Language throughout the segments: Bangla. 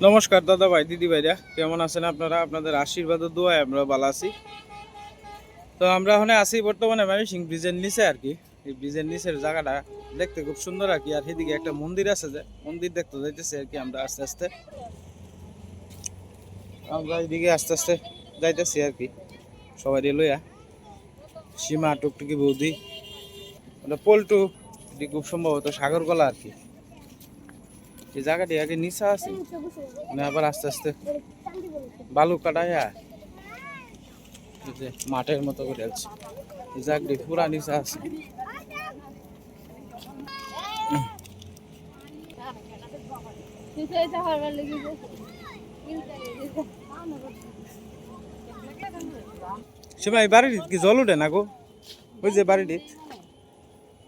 নমস্কার দাদা ভাই, দিদি ভাইরা, কেমন আছেন আপনারা? আপনাদের আশীর্বাদ ও আমরা ভালো আছি। তো আমরা ওখানে আছি বর্তমানে সিং ব্রিজের নিচে আর কি। এই ব্রিজের নিচের জায়গাটা দেখতে খুব সুন্দর আর কি, আর সেদিকে একটা মন্দির আছে যে, মন্দির দেখতে যাইতেছি আর কি আমরা আস্তে আস্তে। আমরা এদিকে আস্তে আস্তে যাইতেছি আর কি, সবাই লইয়া। সীমা, টুকটুকি বৌদি, ওটা পল্টু, এটি খুব সম্ভবত সাগরকলা আর কি। এই জায়গাটি আগে নিচা আছে। আবার আস্তে আস্তে বালু কাটায় যে মাঠের মতো করে আছে। এই জায়গাটি পুরা নিচা আছে। সে ভাই বাড়ির কি জল উঠে না গো? ওই যে বাড়িটি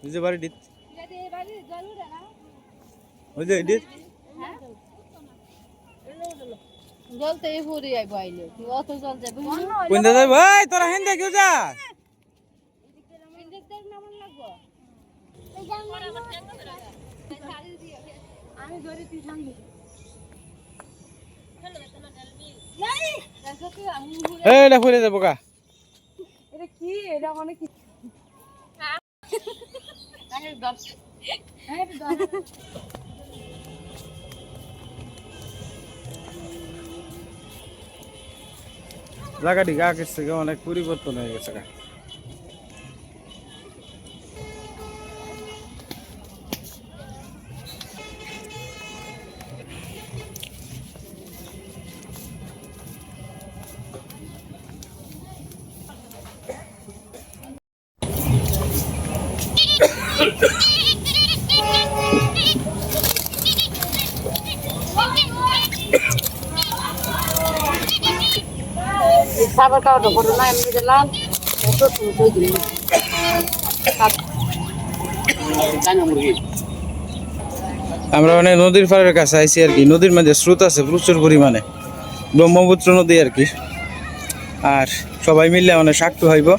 ওই যে বাড়িটি ওই যে এটি? জল তো এই ভরে আইব আইলে তুই অত জল যাবে কোন দাদা ভাই? তোরা হেন দেখেও যা আমি ধরে তুই সামনে এটা ফুলে যাব কা এটা কি? এটা মানে কি? জায়গাটি আগের থেকে অনেক পরিবর্তন হয়ে গেছে আমরা মানে নদীর পাড়ের কাছে আইছি আর কি। নদীর মাঝে স্রোত আছে প্রচুর পরিমাণে। ব্রহ্মপুত্র নদী আর কি। আর সবাই মিললে মানে সাক্তু হইব।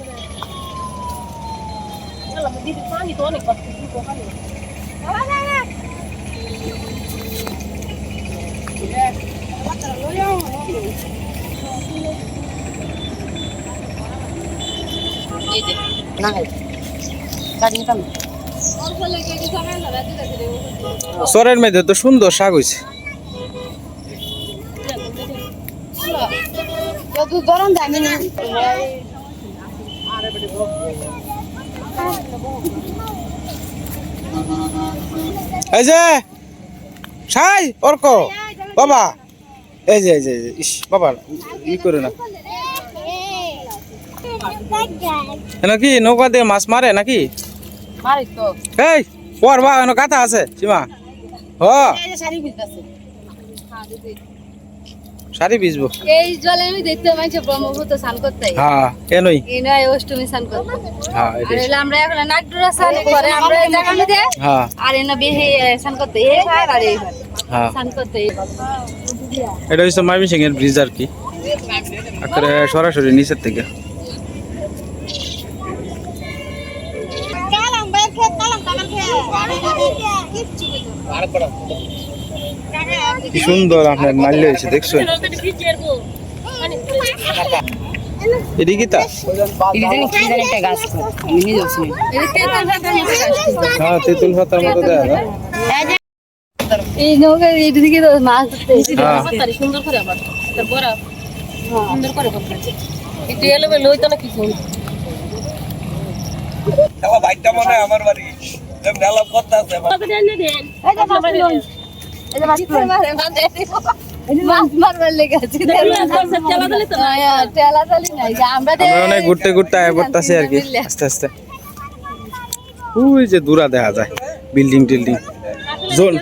চরের মধ্যে তো সুন্দর শাক হয়েছে এই যে সাই অর্ক বাবা। এই যে এই যে, ইস বাবা ই করে না। নৌকা দিয়ে মাছ মারে নাকি? এই পর বা এন কাতা আছে সীমা। হ। শাড়ি বিজতেছে এই জলে আমি দেখতে পাইছি ব্রহ্মপুত্র স্নান করতে হ্যাঁ কেনই এই অষ্টমী স্নান করতে। হ্যাঁ আর আমরা এখন নাগডুরা স্নান করে আমরা জায়গা মধ্যে হ্যাঁ। আর এনে বেহে স্নান করতে এই ভাগ আর এই হ্যাঁ। স্নান করতে এটা হচ্ছে এর ব্রিজ আর কি। সরাসরি নিচের থেকে। কি সুন্দর আপনার মাল্য হয়েছে দেখছ তা গাছ। হ্যাঁ তেঁতুল পাতার মতো দেয়া যায় এই নৌকা এই মাছ হ্যাঁ। সুন্দর করে আবার। তোর সুন্দর করে করতে এলো বেলো না কিছু মাছ আছে অনেক ঘুরতে ঘুরতে আয় পড়তেছি আর কি। আস্তে আস্তে। ওই যে দূরা দেখা যায় বিল্ডিং টিল্ডিং। জোন।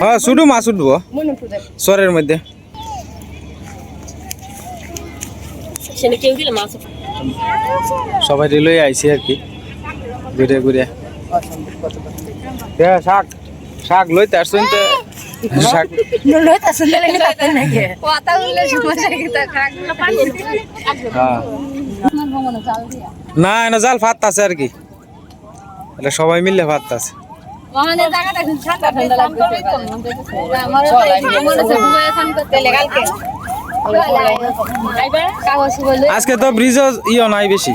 হ্যাঁ শুধু মাছ উঠবো। মনে চরের মধ্যে। সবাই রেলওয়ে আইছি আর কি। ঘুরে ঘুরে। হ্যাঁ শাক শাক লইতে আসছেন তো লইতা নাকি হ্যাঁ না না জাল ফাত আছে আর কি। এটা সবাই মিলে ফাত আছে আজকে তো ব্রিজও ইও নাই বেশি।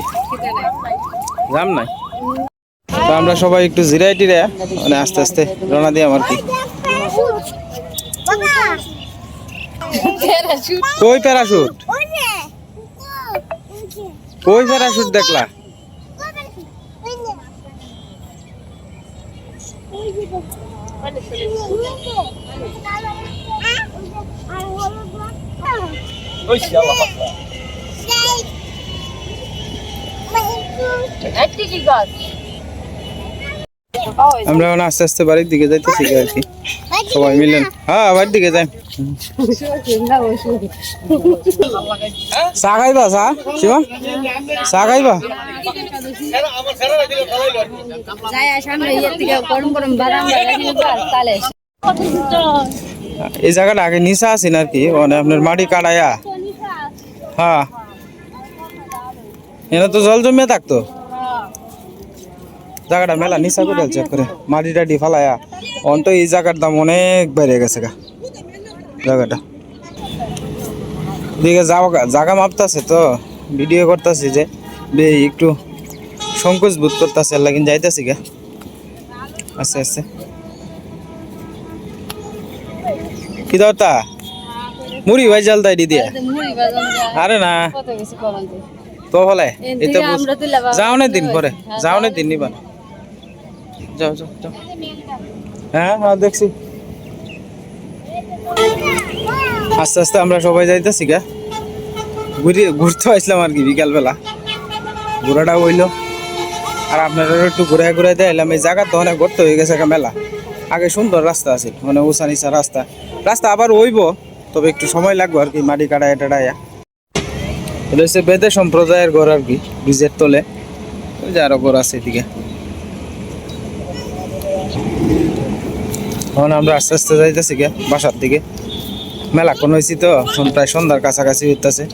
জাম নাই। তো আমরা সবাই একটু জিরাই টিরে মানে আস্তে আস্তে রওনা দিই আমার কি। কই প্যারাশুট? কই প্যারাশুট দেখলা? কি গাছ আমরা এখন আস্তে আস্তে বাড়ির দিকে যাইতেছি আর কি। সবাই মিলেন হ্যাঁ বাড়ির দিকে যাই। চা খাইবা, চা? শিবা? চা খাইবা? এই জায়গাটা আগে নিচা আছেন আর কি মানে আপনার মাটি কাটায়া হ্যাঁ। এনে তো জল জমিয়ে থাকতো? জায়গাটা মেলা নিচা করে চেক করে। মাটি টাটি ফালায়া। অন্ত এই জায়গার দাম অনেক বেড়ে গেছে গা জায়গাটা। দিকে জায়গা জায়গা মাপতাছে তো ভিডিও করতেছি যে বে একটু সংকোচ বোধ করতেছে লাগিন যাইতেছি গা। আস্তে আস্তে। কি দরতা মুড়ি ভাই জাল মুড়ি বাদাম আরে না। তো বাবা- যাও না দিন পরে যাও না দিন নিবা। যাও যাও যাও। হ্যাঁ হ্যাঁ দেখছি। আস্তে আস্তে আমরা সবাই যাইতেছি, গা। ঘুরি, ঘুরতে আসলাম আর কি বিকালবেলা। ঘোরাটা হইল। আর আপনারা একটু ঘুরে ঘুরে দিলাম এই জায়গা তো অনেক গর্ত হয়ে গেছে মেলা। আগে সুন্দর রাস্তা আছে মানে উঁচা নিচা রাস্তা। রাস্তা আবার হইব, তবে একটু সময় লাগবে আর কি, মাটি কাটায় এটা হচ্ছে বেদে সম্প্রদায়ের ঘর আর কি বীজের তলে। ওই যে আরও ঘর আছে এদিকে। এখন আমরা আস্তে আস্তে যাইতেছি গে বাসার দিকে। মেলা কোন হয়েছি তো প্রায় সন্ধ্যার কাছাকাছি হইতেছে।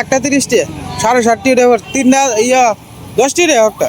একটা তিরিশটি, সাড়ে ষাটটি তিনটা, ইয়া, দশটি রে, একটা।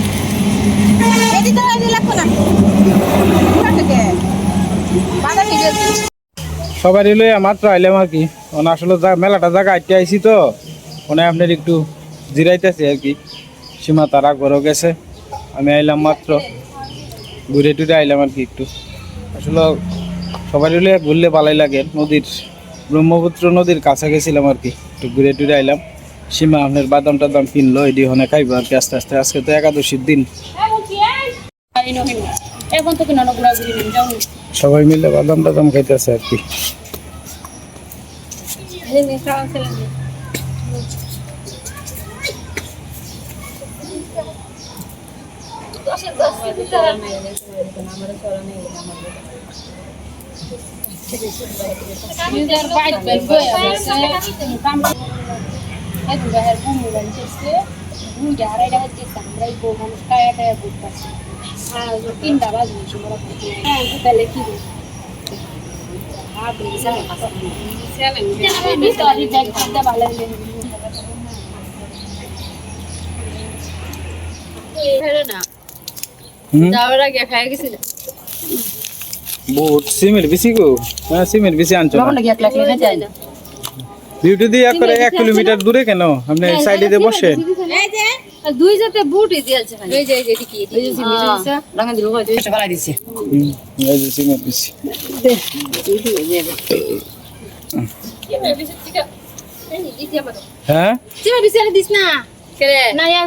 দিলে সবাই লইয়া মাত্র আইলাম আর কি? আসলে মেলাটা জায়গা আটকে আইছি তো মানে আপনার একটু জিরাইতেছে আর কি। সীমা তারা ঘরও গেছে, আমি আইলাম মাত্র। ঘুরে টুরে আইলাম আর কি একটু। আসলে সবাই লইয়া ঘুরলে ভালোই লাগে, নদীর, ব্রহ্মপুত্র নদীর কাছে গেছিলাম আর কি, একটু ঘুরে টুরে আইলাম। সীমা আপনার বাদাম টাদাম কিনলো এটি হনে খাইবো আর কি আস্তে আস্তে। আজকে তো একাদশীর দিন। এখন তো কিনা ঘোরাঘুরি নেই যাও সবাই মিলে বাদাম টাদাম খাইতেছে আর কি। আমরা তিনটা বাজে হ্যাঁ তাহলে কি সিমের বেশি গো। হ্যাঁ সিমের বেশি আনছো ডিউটি দিয়ে এক করে এক কিলোমিটার দূরে কেন? আপনি সাইডে দিয়ে বসেন দুই জাতে বুট দিয়েছে এই যে এই যে কি এই যে সিমি দিছে দিলো কই দিছে ভালো দিছে। হুম, এই যে সিমের বেশি হ্যাঁ? সিমি দিছে দিস না। ইয়া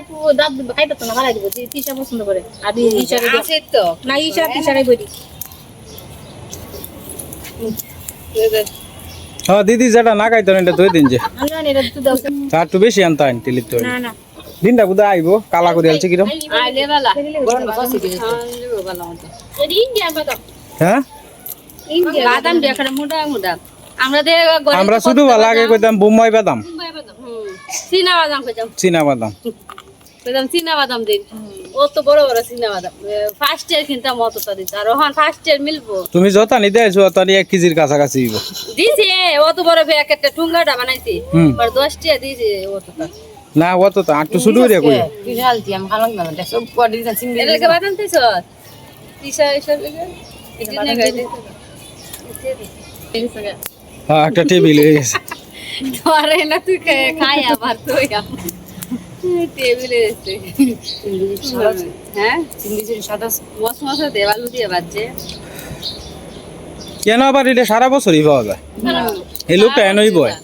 তো দিব। যে তিশা পছন্দ করে। আমি ইশারে আছে তো। না ইশা তিশারে বলি হ্যাঁ দিদি যেটা না খাইতো না এটা ধুই দিন যে। এটা দাও। তার একটু বেশি আনতে আইন টিলির না না। দিনটা বুধ আইবো কালা করে আলছে কিরম। হ্যাঁ? আমরা শুধু ভালো আগে কইতাম বোম্বাই বাদাম। চীনা বাদাম খেতাম চীনা বাদাম। চীনা বাদাম দিন। ও তো বড় বড় চীনা বাদাম। ফার্স্ট ইয়ার কিনতাম অত তো দিত আর ওখান ফার্স্ট ইয়ার মিলবো। তুমি এক কেজির কাছাকাছি দিব দিছে অত বড় প্যাকেটটা ঠুঙ্গাটা বানাইছি। আর দশ টাকা অত তো। না অত তো আটটু শুধু রে কই? এসব নে গাইতে হ্যাঁ একটা টেবিল হয়ে গেছে। ধরে না তুই খা- খাই আবার তুই টেবিলে এসে হ্যাঁ মশ মশা দেওয়ালু দিয়ে বাজছে কেন আবার এটা সারা বছরই পাওয়া যায়? এই লোকটা এনই বয়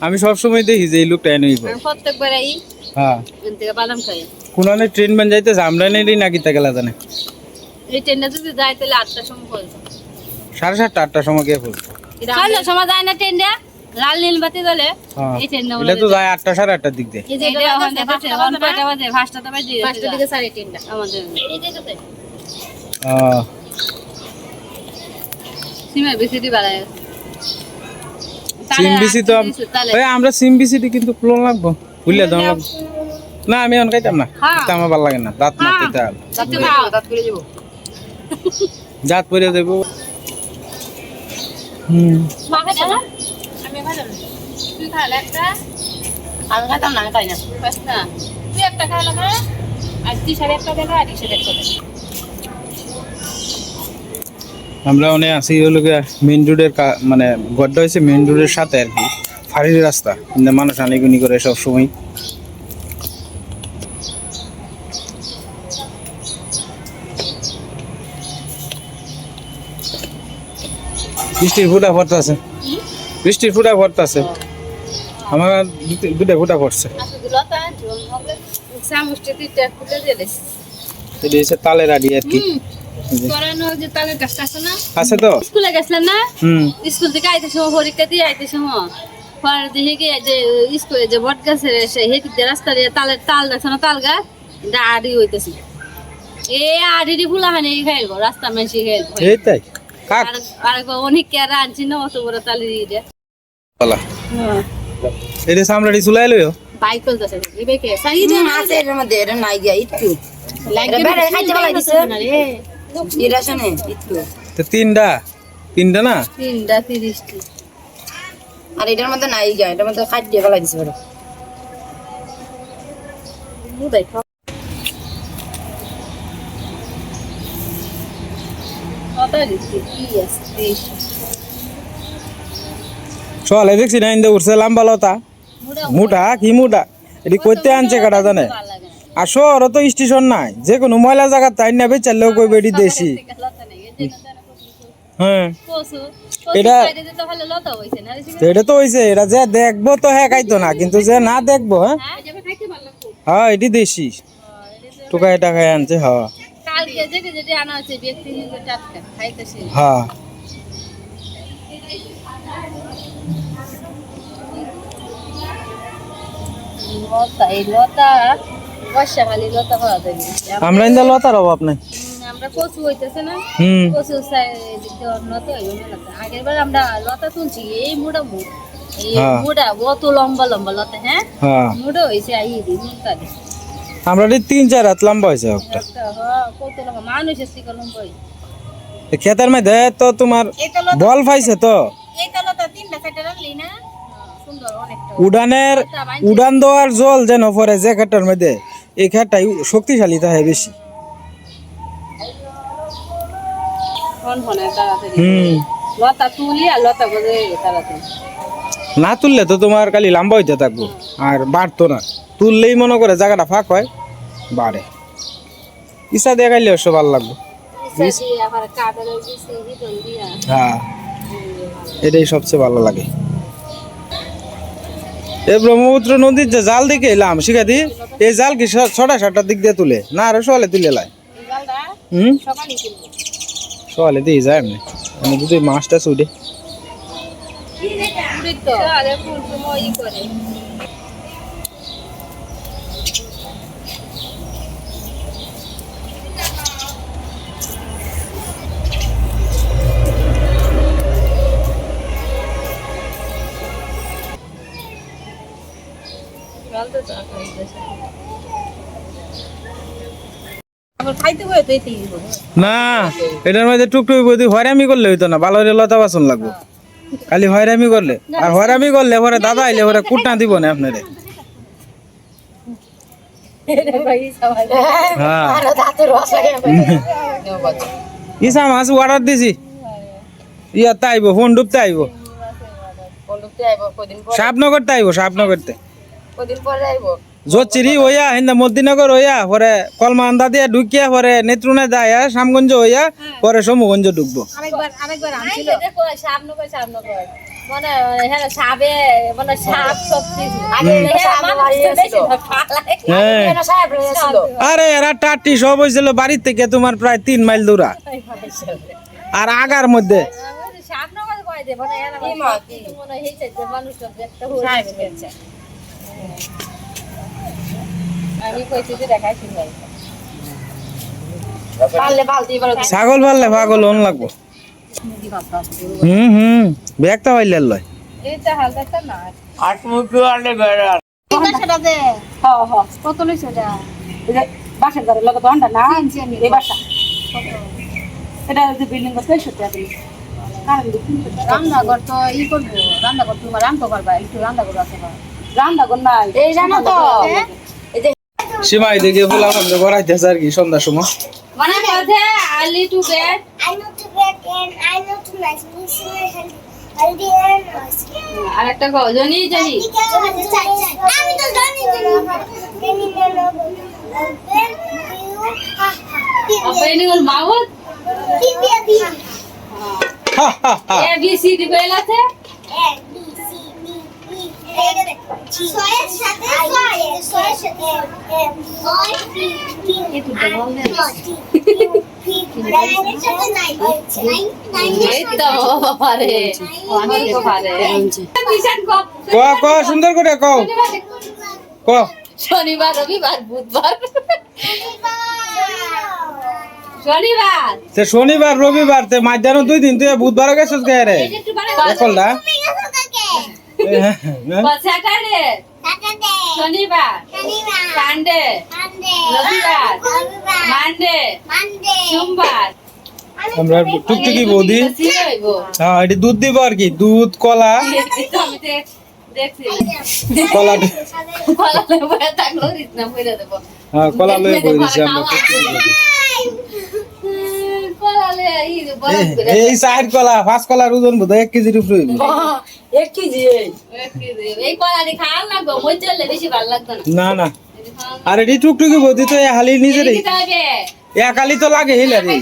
আমি সবসময় দেখি যে এই লোকটা এনই বয় প্রত্যেকবার এই হ্যাঁ। এখান বাদাম খাই। কোন ট্রেন বান যাইতেছে আমরা নেই নাকি তা গেলা জানে। এই ট্রেনটা যদি যায় তাহলে আটটার সময় পড়বে সাড়ে সাতটা আটটার সময় গিয়ে পড়বে ছয়টার সময় যায় না ট্রেনটা লাল নীল বাতি জ্বলে হ্যাঁ। এই ট্রেনটা এটা তো যায় আটটা সাড়ে আটটার দিক দিয়ে। এই যে এটা ওখান থেকে পাঁচটা কয়টা বাজে পাঁচটা তো বাজে পাঁচটা দিকে সাড়ে তিনটা। আমাদের আহ, সীমা বেশি দি বাড়ায় সিম বিসি তো ওই আমরা সিম বিসিটি কিন্তু পুলন লাগবো। বুঝলে তো লাগবো। না আমি অন খাইতাম না। হ্যাঁ। এটা আমার ভালো লাগে না। দাঁত না খেতে হবে দাঁত পরে দেবো। হুম। মা খাইতে না? আমি খাইতে তুই খাইলে একটা? আমি খাইতাম না আমি খাই না। তুই একটা খাইলে না? আর তিশারে একটা দেবে আর ইশারে একটা দেবে। আমরা অনেক আছি হলো মেন রোডের মানে গড্ডা হয়েছে মেন রোডের সাথে আর কি। ফাঁড়ির রাস্তা কিন্তু মানুষ আনিগুনি করে সব সময় বৃষ্টির ফুটা পড়তেছে। বৃষ্টির ফুটা পড়তেছে। আমার দুটি- ফুটা পড়ছে। হচ্ছে তালের আড়ি আর কি। পড়ানো যে তাদের কাজটা আছে না? আছে তো? স্কুলে গেছিলেন না? স্কুল থেকে আইতে সময় পরীক্ষা দিয়ে আইতে সময় পরে দেখে গিয়ে যে স্কুলে যে বট গাছের হেঁটে রাস্তা দিয়ে তালের তাল দেখছ না তাল গাছ? এটা আড়ি হইতেছে। এ আড়ি ফুলা হানি খাইব রাস্তা মেশি খাইব এই তাই? আর অনেক কে না অত বড় এটা চুলাই লইও? এবে কে আছে এর মধ্যে নাই গিয়া একটু। লাগে বেড়ে খাইতে ভালো দিছে না রে। এটা শোনে তো তিনটা? তিনটা না? তিনটা তিরিশটি। আর এটার মধ্যে নাই এটার মধ্যে খাইতে দিয়ে দিছে বড়। চল দেখছি না ইন্দে উঠছে লাম্বা লতা। মোটা কি মুটা? এটি করতে আনছে কাটা জানে? না আর তো স্টেশন নাই। যে কোনো ময়লা জায়গা তাই না বেচারলেও কই বেটি দেশি। হ্যাঁ। এটা- এটা তো এটা হইছে এটা যে দেখব তো হ্যাঁ খাইতো না কিন্তু যে না দেখব হ্যাঁ? হ্যাঁ হ্যাঁ এটি দেশি। টুকা এটা খাই আনছে হ্যাঁ। হ্যাঁ। লতা এই লতা বর্ষাকালী লতা পাওয়া যাবে আমরা ইন্দা লতার অভাব নাই। উম, আমরা কচু হইতেছে না। কচু লতা হইব মেলাতে আগের বার আমরা লতা তুলছি এই মুড়া মুড়। এই হ্যাঁ। মুড়া অত লম্বা লম্বা লতা হ্যাঁ? হ্যাঁ। মুড়া হয়েছে আই দি মুড়টা আমরা তিন চার হাত লম্বা হয়েছে একটা। একটা হ্যাঁ কত লম্বা। লম্বা মধ্যে তো তোমার বল পাইছে তো। অনেকটা। উড়ানের উড়ান দেওয়ার জল যেন পরে যে খেটার মধ্যে। এই খেটটাই শক্তিশালী থাকে বেশি। হুম। না তুললে তো তোমার খালি লম্বা হইতে থাকব আর বাড়তো না। তুললেই মনে করে জায়গাটা ফাঁক হয় বাড়ে। ইচ্ছা দিয়ে খাইলে অবশ্য ভালো লাগবে। হ্যাঁ। এটাই সবচেয়ে ভালো লাগে। এই ব্রহ্মপুত্র নদীর যে জাল দিকে এলাম, শিখাদি, এই জাল কি ছটা সাতটার দিক দিয়ে তুলে? না, আরও সোয়ালে তুলে লাই হুম? সকালে দিয়ে যায় এমনি। আমি যদি মাছটা ছুটে। না এটার মধ্যে টুকটুকি বদি হয়রামি করলে হইতো না ভালো লতা বাসন লাগবো। খালি হয়রামি করলে আর হয়রামি করলে পরে দাদা আইলে পরে কুটনা দিব না আপনারে। হ্যাঁ। ইসা মাছ অর্ডার দিছি। ইয়াতে আইব ফোন ডুবতে আইব পর? সাপনগরতে সাপনগরতে। কদিন পরে আইব? জোচিরি হইয়া হিন্দা মদিনগর হইয়া পরে কলমা আন্দা দিয়া ঢুকিয়া পরে নেত্রুনে যাইয়া শ্যামগঞ্জ হইয়া পরে সমগঞ্জ ঢুকবো আরেকবার আরেকবার আনছিল। দেখো মানে হ্যাঁ মানে সাপ সব কিছু আগে আরে এরা টাটি সব হয়েছিল বাড়ির থেকে তোমার প্রায় তিন মাইল দূরা। আর আগার মধ্যে। মানে? মনে মানুষ সব একটা সাহেব হইছে পেয়েছে আমি কইছি যে দেখাইছি ভাই পারলে বালতি এবার ছাগল পারলে পাগল হন লাগবো। হুম হুম ব্যাগটা পাইলে লয়। এইটা না। আট মুখি আলে বেড়া সেটা দে হ হ কত লইছে এটা? বাসার ঘরের লগে তো আন্ডা না এই বাসা। এটা যে বিল্ডিং করতে সত্যি আপনি রান্নাঘর তো ই করব। রান্নাঘর তোমার রান্না করবা একটু রান্নাঘর আছে রান্নাঘর নাই। এই জানো তো? সীমাই দিকে বললাম আমরা গড়াইতেছে আর কি সন্ধ্যার সময়। মানে কথা early to bed know to nice. We see healthy, healthy and nice. আর একটা কও জানি জানি। আমি তো জানি জানি. হা হা হা। এ বি সি ডি বেল E ছয়ের সাথে ছয়ের সাথে ছয় ক ক সুন্দর করে ক শনিবার রবিবার বুধবার শনিবার সে শনিবার রবিবার তে মাঝখানে দুই দিন তুই বুধবার গেছিস গে রে? একলটা স্যাটারডে শনিবার। সানডে রবিবার। মানডে সোমবার। আমরা টুকটুকি বৌদি। হ্যাঁ এটি দুধ দিব আর কি দুধ কলা। আমি কলা কলা বলে দেবো। হ্যাঁ কলা লয়ে বই দিছি আমরা এই সাইড কলা পাঁচ কলার ওজন বোধ এক কেজির উপরে হইবে। এক কেজি এই। কলা দিয়ে খাওয়া লাগবে মই চললে বেশি ভালো লাগতো না। না না। আর এটি টুকটুকি বৌদি তো এ হালি নিজেরই। দিতে হবে। এক তো লাগে হিলা রে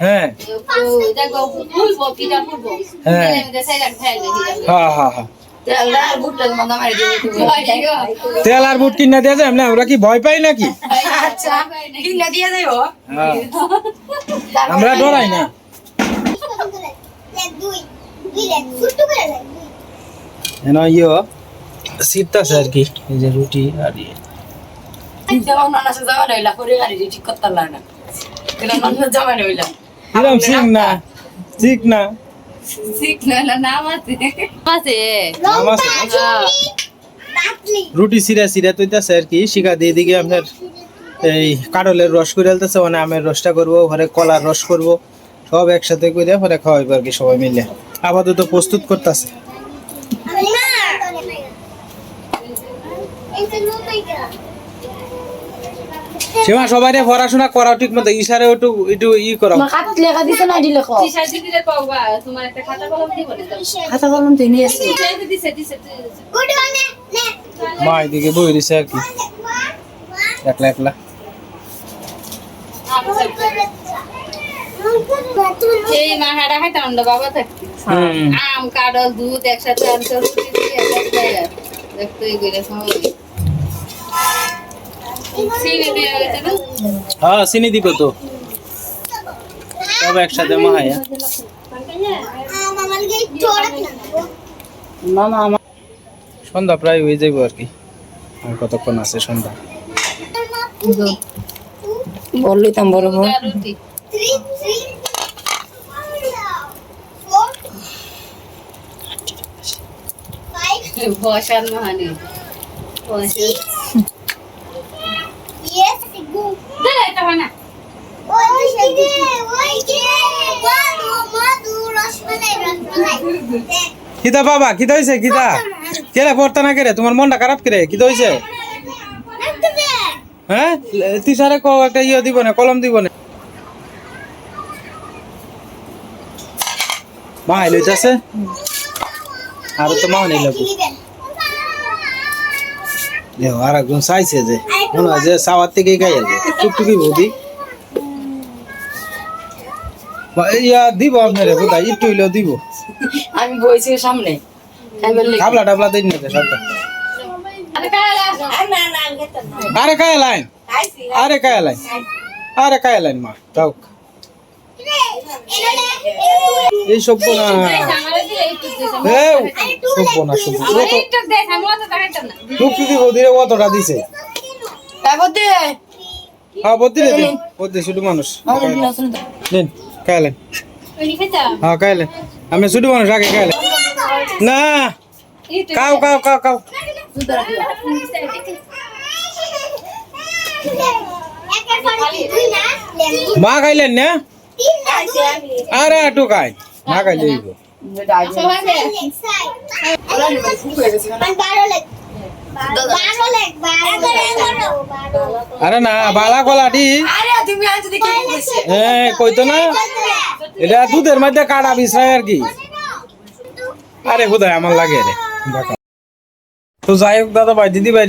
হ্যাঁ। হ্যাঁ। দেখি হ্যাঁ হ্যাঁ। তেল আর বুট কিনা দিয়ে যায় আমরা কি ভয় পাই নাকি? আচ্ছা হ্যাঁ। আমরা ডরাই না। ইয়ে শীতটাছে আর কি এই যে রুটি আর ইয়ে। ঠিক না? ঠিক না? নাম আছে? আছে। নাম আছে? রুটি সিরা সিরা তৈতাছে আর কি শিখা দিয়ে দিকে আপনার এই কাটলের রস করে আলতেছে মানে আমের রসটা করব ঘরে কলার রস করব সব একসাথে করে পরে খাওয়াইবো আর কি সবাই মিলে। আপাতত প্রস্তুত করতেছে। না সীমা সবাই পড়াশোনা করাও ঠিক মতো ইশারে একটু একটু ই করাও। খাত লেখা দিছে না দিলে খ টিশা দিদিরে কওবা তোমার একটা খাতা কলম দিব না দাও খাতা কলম তো নিয়ে আসি দিছে দিছে দিছে গুড মা এদিকে বই দিছে আর কি। একলা একলা। মা এই মাহাটা খাইতাম আমরা বাবা থাকতে আম কাঁঠাল দুধ একসাথে আনতে রুটি দিয়ে একসাথে দেখতে গেলে সময়। না হ্যাঁ চিনি দিব তো। সব একসাথে মাহায়া মামা আমার সন্ধ্যা প্রায় হয়ে যাইব আর কি। আর কতক্ষণ আছে সন্ধ্যা? বললি তো বড় বসার মহানি। বসে ইয়েস গু দে এটা বানা ওই যে ওই যে মধু মধু রসমালাই কিতা বাবা কিতা হয়েছে কিতা? কেরে পড়তা না কেরে তোমার মনটা খারাপ করে? কিতা হয়েছে হ্যাঁ তিসারে ক একটা ইয়ে দিব না কলম দিব না? মা এলো আছে আর তো মা নেই লাগবো দেখো আর একজন চাইছে যে। মনে হয় যে সাওয়ার থেকে গাই বৌদি ইয়া দিব আপনারে কোথায় একটু হইলেও দিব। আমি বইছি সামনে। টাবলা টাবলা দিন না সবটা আরে কায় লাইন? আরে কায় লাইন? আরে কায় লাইন? মা এই সব না। সব না। সব বৌদিরে কতটা দিছে। তারপর হ্যাঁ বদ্দি দিন বদ্দি শুধু মানুষ। ওই খাইতাম হ্যাঁ লাইন আমি শুধু মানুষ আগে লাইন না। একটু কি? দুই না লেম্বু মা খাইলেন না? আরে আটু খাই। না? খাইলে আরে না বালা কলাটি কইতো না? এটা দুধের মধ্যে কাটা বিছরাই আর কি। আরে হুদায় আমার লাগে রে। তো যাই হোক দাদা ভাই দিদি ভাই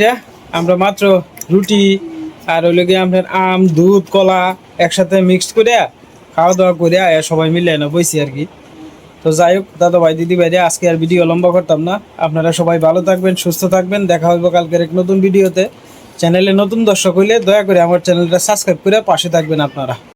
আমরা মাত্র রুটি আর ওই লগে আপনার আম দুধ কলা একসাথে মিক্সড করে খাওয়া দাওয়া করে সবাই মিলে না বইছি আর কি। তো যাই হোক দাদা ভাই দিদি ভাই আজকে আর ভিডিও লম্বা করতাম না। আপনারা সবাই ভালো থাকবেন, সুস্থ থাকবেন। দেখা হইব কালকের এক নতুন ভিডিওতে চ্যানেলে নতুন দর্শক হইলে দয়া করে আমার চ্যানেলটা সাবস্ক্রাইব করে পাশে থাকবেন আপনারা।